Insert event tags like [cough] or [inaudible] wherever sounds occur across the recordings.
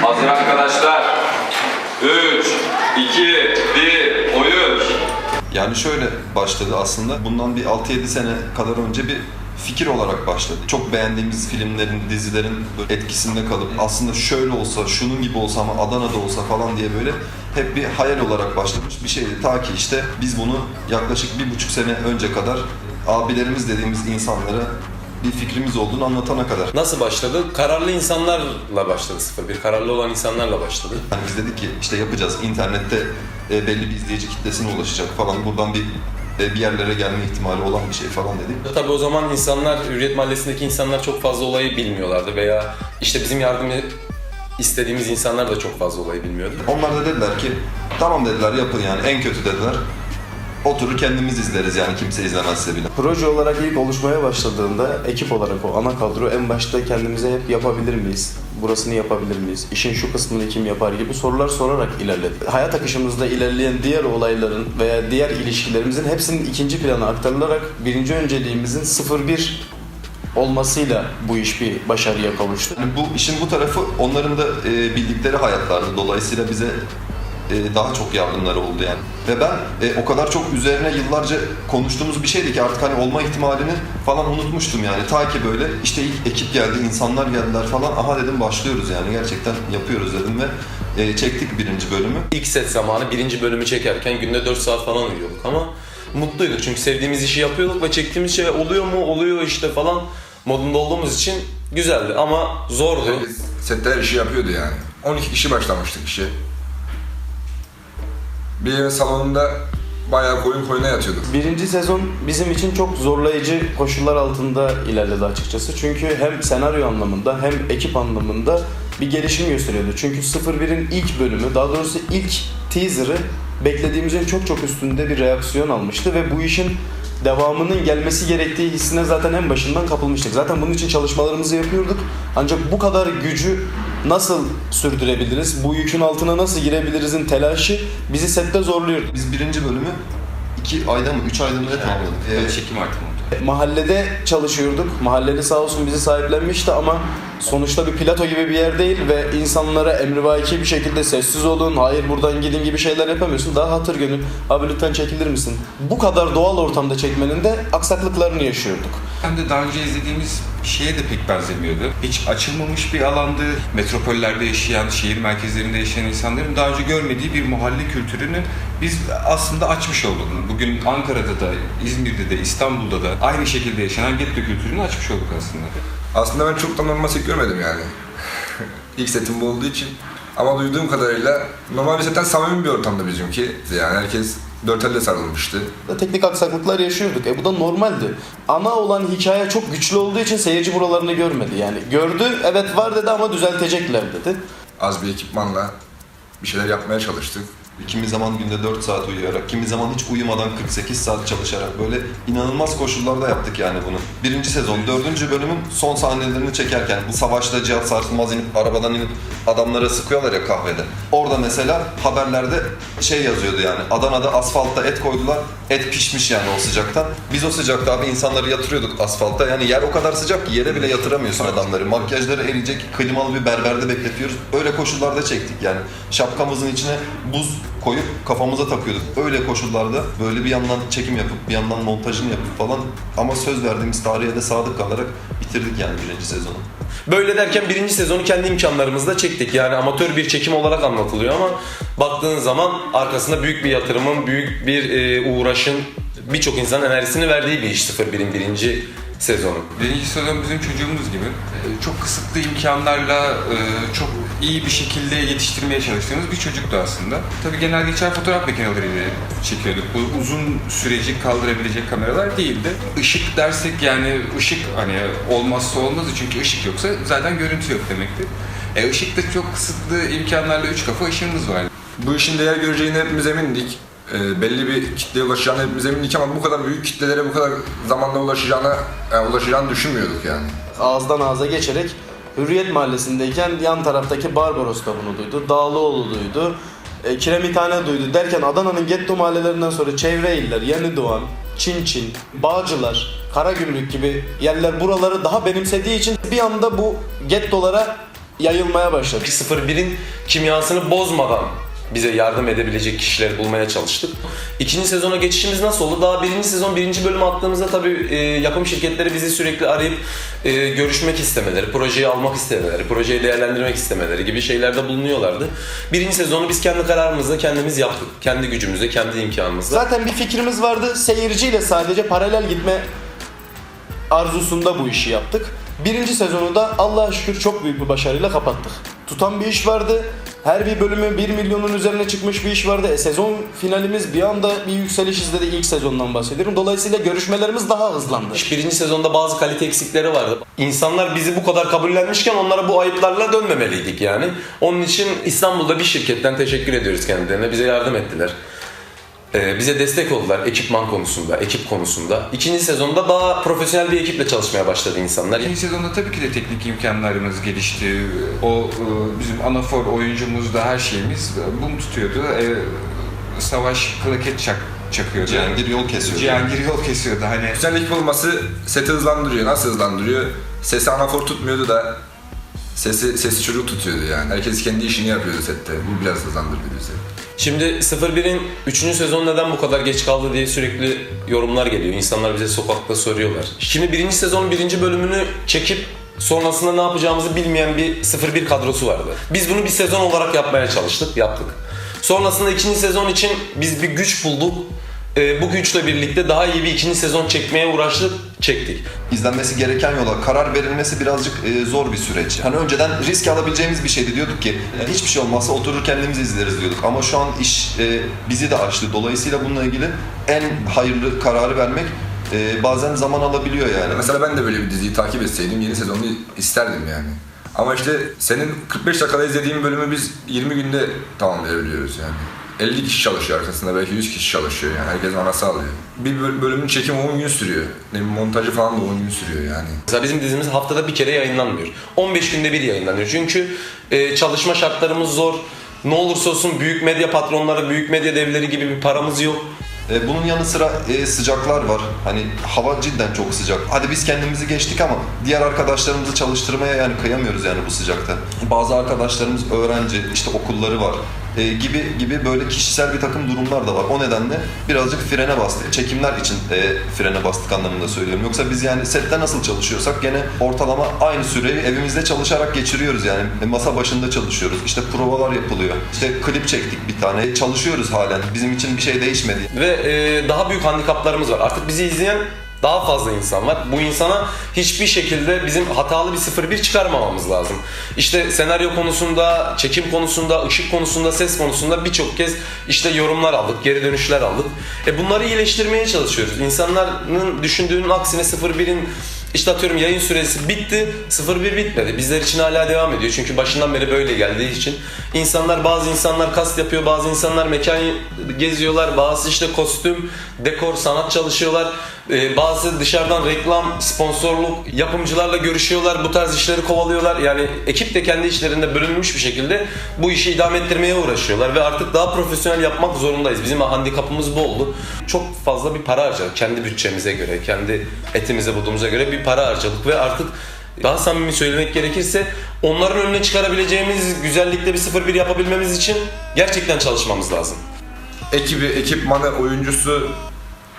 Hazır arkadaşlar. 3, 2, 1, oyun. Yani şöyle başladı aslında. Bundan bir 6-7 sene kadar önce bir fikir olarak başladı. Çok beğendiğimiz filmlerin, dizilerin etkisinde kalıp aslında şöyle olsa, şunun gibi olsa ama Adana'da olsa falan diye böyle hep bir hayal olarak başlamış bir şeydi. Ta ki işte biz bunu yaklaşık bir buçuk sene önce kadar abilerimiz dediğimiz insanlara bir fikrimiz olduğunu anlatana kadar. Nasıl başladı? Kararlı insanlarla başladı 01. Kararlı olan insanlarla başladı. Yani biz dedik ki işte yapacağız. İnternette e, belli bir izleyici kitlesine ulaşacak falan. Buradan bir e, bir yerlere gelme ihtimali olan bir şey falan dedik. Tabii o zaman insanlar, Hürriyet Mahallesi'ndeki insanlar çok fazla olayı bilmiyorlardı veya işte bizim yardımı istediğimiz insanlar da çok fazla olayı bilmiyordu. Onlar da dediler ki tamam dediler yapın yani en kötü dediler. Oturur kendimiz izleriz yani kimse izlemezse bile. Proje olarak ilk oluşmaya başladığında ekip olarak o ana kadro en başta kendimize hep yapabilir miyiz? Burasını yapabilir miyiz? İşin şu kısmını kim yapar gibi sorular sorarak ilerledi. Hayat akışımızda ilerleyen diğer olayların veya diğer ilişkilerimizin hepsinin ikinci plana aktarılarak birinci önceliğimizin 01 olmasıyla bu iş bir başarıya kavuştu. Yani bu işin bu tarafı onların da e, bildikleri hayatlardı. Dolayısıyla bize e, daha çok yardımları oldu yani. Ve ben e, o kadar çok üzerine yıllarca konuştuğumuz bir şeydi ki artık hani olma ihtimalini falan unutmuştum yani. Ta ki böyle işte ilk ekip geldi, insanlar geldiler falan. Aha dedim başlıyoruz yani gerçekten yapıyoruz dedim ve e, çektik birinci bölümü. İlk set zamanı birinci bölümü çekerken günde 4 saat falan uyuyorduk ama mutluyduk çünkü sevdiğimiz işi yapıyorduk ve çektiğimiz şey oluyor mu oluyor işte falan modunda olduğumuz için güzeldi ama zordu. Her işi yapıyordu yani. 12 kişi başlamıştık işe. Bir evin salonunda bayağı koyun koyuna yatıyorduk. Birinci sezon bizim için çok zorlayıcı koşullar altında ilerledi açıkçası. Çünkü hem senaryo anlamında hem ekip anlamında bir gelişim gösteriyordu. Çünkü 01'in ilk bölümü, daha doğrusu ilk teaser'ı beklediğimizin çok çok üstünde bir reaksiyon almıştı ve bu işin devamının gelmesi gerektiği hissine zaten en başından kapılmıştık. Zaten bunun için çalışmalarımızı yapıyorduk. Ancak bu kadar gücü nasıl sürdürebiliriz, bu yükün altına nasıl girebilirizin telaşı bizi sette zorluyordu. Biz birinci bölümü iki ayda mı, üç ayda mı ne tamamladık? E, Çekim artık oldu. Mahallede çalışıyorduk. Mahalleli sağ olsun bizi sahiplenmişti ama sonuçta bir plato gibi bir yer değil ve insanlara emrivaki bir şekilde sessiz olun, hayır buradan gidin gibi şeyler yapamıyorsun. Daha hatır gönül, abi lütfen çekilir misin? Bu kadar doğal ortamda çekmenin de aksaklıklarını yaşıyorduk. Hem de daha önce izlediğimiz şeye de pek benzemiyordu. Hiç açılmamış bir alandı. Metropollerde yaşayan, şehir merkezlerinde yaşayan insanların daha önce görmediği bir mahalle kültürünü biz aslında açmış olduk. Bugün Ankara'da da, İzmir'de de, İstanbul'da da aynı şekilde yaşanan getto kültürünü açmış olduk aslında. Aslında ben çok da normal set görmedim yani. [laughs] İlk setim bu olduğu için. Ama duyduğum kadarıyla normal bir setten samimi bir ortamda bizimki. Yani herkes dört elle sarılmıştı. Teknik aksaklıklar yaşıyorduk. E bu da normaldi. Ana olan hikaye çok güçlü olduğu için seyirci buralarını görmedi. Yani gördü, evet var dedi ama düzeltecekler dedi. Az bir ekipmanla bir şeyler yapmaya çalıştık. Kimi zaman günde 4 saat uyuyarak, kimi zaman hiç uyumadan 48 saat çalışarak böyle inanılmaz koşullarda yaptık yani bunu. Birinci sezon, dördüncü bölümün son sahnelerini çekerken bu savaşta Cihat Sarsılmaz inip arabadan inip adamlara sıkıyorlar ya kahvede. Orada mesela haberlerde şey yazıyordu yani Adana'da asfaltta et koydular, et pişmiş yani o sıcaktan. Biz o sıcakta abi insanları yatırıyorduk asfalta. Yani yer o kadar sıcak ki yere bile yatıramıyorsun adamları. Makyajları eriyecek, klimalı bir berberde bekletiyoruz. Öyle koşullarda çektik yani. Şapkamızın içine buz koyup kafamıza takıyorduk. Öyle koşullarda böyle bir yandan çekim yapıp bir yandan montajını yapıp falan ama söz verdiğimiz tarihe de sadık kalarak bitirdik yani birinci sezonu. Böyle derken birinci sezonu kendi imkanlarımızla çektik. Yani amatör bir çekim olarak anlatılıyor ama baktığın zaman arkasında büyük bir yatırımın, büyük bir e, uğraşın, birçok insanın enerjisini verdiği bir iş 01'in birinci sezonu. Birinci sezon bizim çocuğumuz gibi. Ee, Çok kısıtlı imkanlarla e, çok iyi bir şekilde yetiştirmeye çalıştığımız bir çocuktu aslında. Tabii genel geçer fotoğraf makineleriyle çekiyorduk. Bu uzun süreci kaldırabilecek kameralar değildi. Işık dersek yani ışık hani olmazsa olmazı çünkü ışık yoksa zaten görüntü yok demektir. E, ışıkta çok kısıtlı imkanlarla üç kafa ışığımız var. Bu işin değer göreceğine hepimiz emindik. Ee, belli bir kitleye ulaşacağına hepimiz emindik ama bu kadar büyük kitlelere bu kadar zamanla ulaşacağına, yani ulaşacağını düşünmüyorduk yani. ağızdan ağza geçerek Hürriyet Mahallesi'ndeyken yan taraftaki Barbaros da bunu duydu. Dağlıoğlu duydu. E, Kiremithane duydu. Derken Adana'nın getto mahallelerinden sonra çevre iller, Yeni Doğan, Çinçin, Bağcılar, Karagümrük gibi yerler buraları daha benimsediği için bir anda bu gettolara yayılmaya başladı. 01'in kimyasını bozmadan bize yardım edebilecek kişileri bulmaya çalıştık. İkinci sezona geçişimiz nasıl oldu? Daha birinci sezon birinci bölümü attığımızda tabii e, yapım şirketleri bizi sürekli arayıp e, görüşmek istemeleri, projeyi almak istemeleri, projeyi değerlendirmek istemeleri gibi şeylerde bulunuyorlardı. Birinci sezonu biz kendi kararımızla kendimiz yaptık. Kendi gücümüzle, kendi imkanımızla. Zaten bir fikrimiz vardı. Seyirciyle sadece paralel gitme arzusunda bu işi yaptık. Birinci sezonu da Allah'a şükür çok büyük bir başarıyla kapattık. Tutan bir iş vardı. Her bir bölümü 1 milyonun üzerine çıkmış bir iş vardı. E, sezon finalimiz bir anda bir yükseliş izledi ilk sezondan bahsediyorum. Dolayısıyla görüşmelerimiz daha hızlandı. Birinci sezonda bazı kalite eksikleri vardı. İnsanlar bizi bu kadar kabullenmişken onlara bu ayıplarla dönmemeliydik yani. Onun için İstanbul'da bir şirketten teşekkür ediyoruz kendilerine. Bize yardım ettiler. Ee, bize destek oldular ekipman konusunda, ekip konusunda. İkinci sezonda daha profesyonel bir ekiple çalışmaya başladı insanlar. İkinci sezonda tabii ki de teknik imkanlarımız gelişti. O e, bizim anafor oyuncumuz da her şeyimiz bunu tutuyordu. E, Savaş klaket çak, çakıyordu. Cihangir yol kesiyor. Cihangir yol kesiyordu hani. Güzel ekip olması seti hızlandırıyor. Nasıl hızlandırıyor? Sesi anafor tutmuyordu da sesi sesi çocuk tutuyordu yani. Herkes kendi işini yapıyordu sette. Bu biraz hızlandırdı bizi. Şimdi 01'in 3. sezon neden bu kadar geç kaldı diye sürekli yorumlar geliyor. İnsanlar bize sokakta soruyorlar. Şimdi birinci sezonun birinci bölümünü çekip sonrasında ne yapacağımızı bilmeyen bir 01 kadrosu vardı. Biz bunu bir sezon olarak yapmaya çalıştık, yaptık. Sonrasında ikinci sezon için biz bir güç bulduk. Ee, bu güçle birlikte daha iyi bir ikinci sezon çekmeye uğraştık, çektik. izlenmesi gereken yola karar verilmesi birazcık e, zor bir süreç. Hani önceden risk alabileceğimiz bir şeydi diyorduk ki e, hiçbir şey olmazsa oturur kendimiz izleriz diyorduk. Ama şu an iş e, bizi de açtı. Dolayısıyla bununla ilgili en hayırlı kararı vermek e, bazen zaman alabiliyor yani. Mesela ben de böyle bir diziyi takip etseydim yeni sezonunu isterdim yani. Ama işte senin 45 dakikada izlediğin bölümü biz 20 günde tamamlayabiliyoruz yani. 50 kişi çalışıyor arkasında belki 100 kişi çalışıyor yani herkes ona sağlıyor. Bir böl- bölümün çekimi 10 gün sürüyor. Ne bileyim, montajı falan da 10 gün sürüyor yani. Mesela bizim dizimiz haftada bir kere yayınlanmıyor. 15 günde bir yayınlanıyor. Çünkü e, çalışma şartlarımız zor. Ne olursa olsun büyük medya patronları, büyük medya devleri gibi bir paramız yok. E, bunun yanı sıra e, sıcaklar var. Hani hava cidden çok sıcak. Hadi biz kendimizi geçtik ama diğer arkadaşlarımızı çalıştırmaya yani kıyamıyoruz yani bu sıcakta. Bazı arkadaşlarımız öğrenci, işte okulları var. E, gibi gibi böyle kişisel bir takım durumlar da var. O nedenle birazcık frene bastık. Çekimler için e, frene bastık anlamında söylüyorum. Yoksa biz yani sette nasıl çalışıyorsak gene ortalama aynı süreyi evimizde çalışarak geçiriyoruz yani. E, masa başında çalışıyoruz. İşte provalar yapılıyor. İşte klip çektik bir tane. Çalışıyoruz halen. Bizim için bir şey değişmedi. Ve e, daha büyük handikaplarımız var. Artık bizi izleyen daha fazla insan var. Bu insana hiçbir şekilde bizim hatalı bir 01 çıkarmamamız lazım. İşte senaryo konusunda, çekim konusunda, ışık konusunda, ses konusunda birçok kez işte yorumlar aldık, geri dönüşler aldık. E bunları iyileştirmeye çalışıyoruz. İnsanların düşündüğünün aksine 01'in işte atıyorum yayın süresi bitti, 01 bitmedi. Bizler için hala devam ediyor. Çünkü başından beri böyle geldiği için. insanlar bazı insanlar kast yapıyor, bazı insanlar mekan geziyorlar, bazı işte kostüm, dekor, sanat çalışıyorlar. Ee, bazı dışarıdan reklam, sponsorluk, yapımcılarla görüşüyorlar, bu tarz işleri kovalıyorlar. Yani ekip de kendi işlerinde bölünmüş bir şekilde bu işi idame ettirmeye uğraşıyorlar ve artık daha profesyonel yapmak zorundayız. Bizim handikapımız bu oldu. Çok fazla bir para harcadık kendi bütçemize göre, kendi etimize budumuza göre bir para harcadık ve artık daha samimi söylemek gerekirse onların önüne çıkarabileceğimiz güzellikte bir 01 yapabilmemiz için gerçekten çalışmamız lazım. Ekibi, ekipmanı, oyuncusu,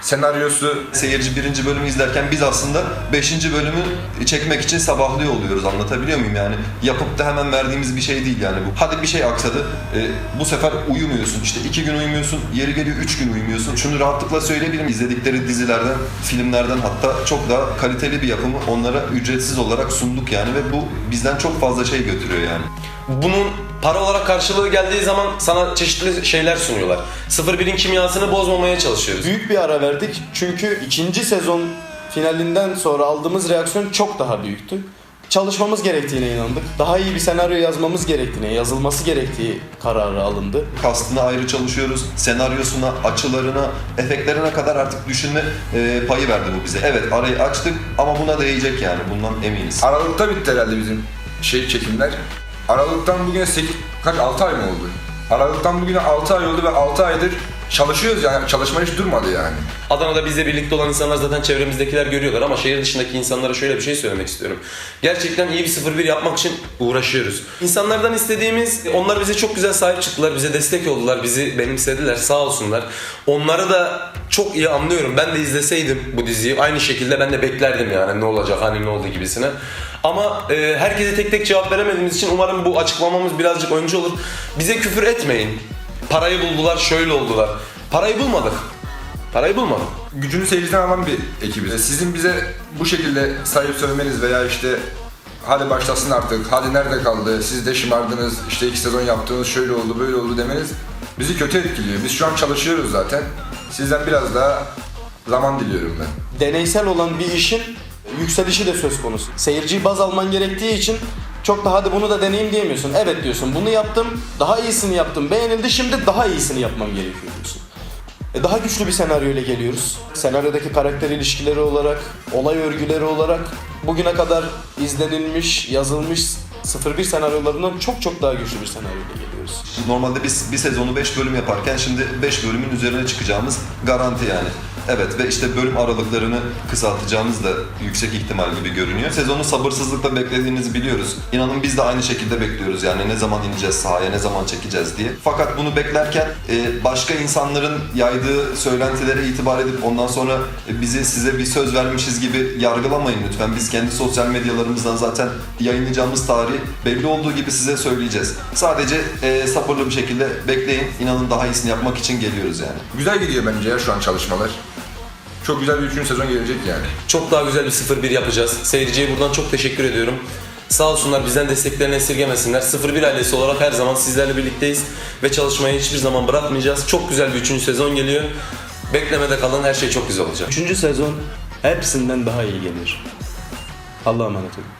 senaryosu Seyirci birinci bölümü izlerken biz aslında beşinci bölümü çekmek için sabahlıyor oluyoruz. Anlatabiliyor muyum yani? Yapıp da hemen verdiğimiz bir şey değil yani bu. Hadi bir şey aksadı. e, bu sefer uyumuyorsun. İşte iki gün uyumuyorsun. Yeri geliyor üç gün uyumuyorsun. Şunu rahatlıkla söyleyebilirim. İzledikleri dizilerden, filmlerden hatta çok daha kaliteli bir yapımı onlara ücretsiz olarak sunduk yani ve bu bizden çok fazla şey götürüyor yani. Bunun para olarak karşılığı geldiği zaman sana çeşitli şeyler sunuyorlar. 01'in kimyasını bozmamaya çalışıyoruz. Büyük bir ara verdik çünkü ikinci sezon finalinden sonra aldığımız reaksiyon çok daha büyüktü. Çalışmamız gerektiğine inandık. Daha iyi bir senaryo yazmamız gerektiğine, yazılması gerektiği kararı alındı. Kastına ayrı çalışıyoruz. Senaryosuna, açılarına, efektlerine kadar artık düşünme e, payı verdi bu bize. Evet arayı açtık ama buna değecek yani. Bundan eminiz. Aralıkta bitti herhalde bizim şey çekimler. Aralıktan bugüne 8, kaç 6 ay mı oldu? Aralıktan bugüne 6 ay oldu ve 6 aydır çalışıyoruz yani çalışma hiç durmadı yani. Adana'da bizle birlikte olan insanlar zaten çevremizdekiler görüyorlar ama şehir dışındaki insanlara şöyle bir şey söylemek istiyorum. Gerçekten iyi bir 0-1 yapmak için uğraşıyoruz. İnsanlardan istediğimiz, onlar bize çok güzel sahip çıktılar, bize destek oldular, bizi benimsediler sağ olsunlar. Onları da çok iyi anlıyorum. Ben de izleseydim bu diziyi aynı şekilde ben de beklerdim yani ne olacak hani ne oldu gibisine. Ama e, herkese tek tek cevap veremediğimiz için umarım bu açıklamamız birazcık önce olur. Bize küfür etmeyin. Parayı buldular, şöyle oldular. Parayı bulmadık. Parayı bulmadık. Gücünü seyirciden alan bir ekibiz. Sizin bize bu şekilde sayıp sövmeniz veya işte hadi başlasın artık, hadi nerede kaldı, siz de şımardınız, işte iki sezon yaptığınız şöyle oldu, böyle oldu demeniz bizi kötü etkiliyor. Biz şu an çalışıyoruz zaten. Sizden biraz daha zaman diliyorum ben. Deneysel olan bir işin yükselişi de söz konusu. Seyirciyi baz alman gerektiği için çok da hadi bunu da deneyeyim diyemiyorsun. Evet diyorsun bunu yaptım, daha iyisini yaptım, beğenildi şimdi daha iyisini yapmam gerekiyor diyorsun. E daha güçlü bir senaryo ile geliyoruz. Senaryodaki karakter ilişkileri olarak, olay örgüleri olarak bugüne kadar izlenilmiş, yazılmış 01 senaryolarından çok çok daha güçlü bir senaryo ile geliyoruz. Normalde biz bir sezonu 5 bölüm yaparken şimdi 5 bölümün üzerine çıkacağımız garanti yani. Evet ve işte bölüm aralıklarını kısaltacağımız da yüksek ihtimal gibi görünüyor. Sezonu sabırsızlıkla beklediğinizi biliyoruz. İnanın biz de aynı şekilde bekliyoruz yani ne zaman ineceğiz sahaya, ne zaman çekeceğiz diye. Fakat bunu beklerken e, başka insanların yaydığı söylentilere itibar edip ondan sonra e, bizi size bir söz vermişiz gibi yargılamayın lütfen. Biz kendi sosyal medyalarımızdan zaten yayınlayacağımız tarihi belli olduğu gibi size söyleyeceğiz. Sadece e, sabırlı bir şekilde bekleyin. İnanın daha iyisini yapmak için geliyoruz yani. Güzel gidiyor bence ya şu an çalışmalar. Çok güzel bir üçüncü sezon gelecek yani. Çok daha güzel bir 0-1 yapacağız. Seyirciye buradan çok teşekkür ediyorum. Sağ olsunlar bizden desteklerini esirgemesinler. 01 ailesi olarak her zaman sizlerle birlikteyiz ve çalışmayı hiçbir zaman bırakmayacağız. Çok güzel bir 3. sezon geliyor. Beklemede kalın her şey çok güzel olacak. Üçüncü sezon hepsinden daha iyi gelir. Allah'a emanet olun.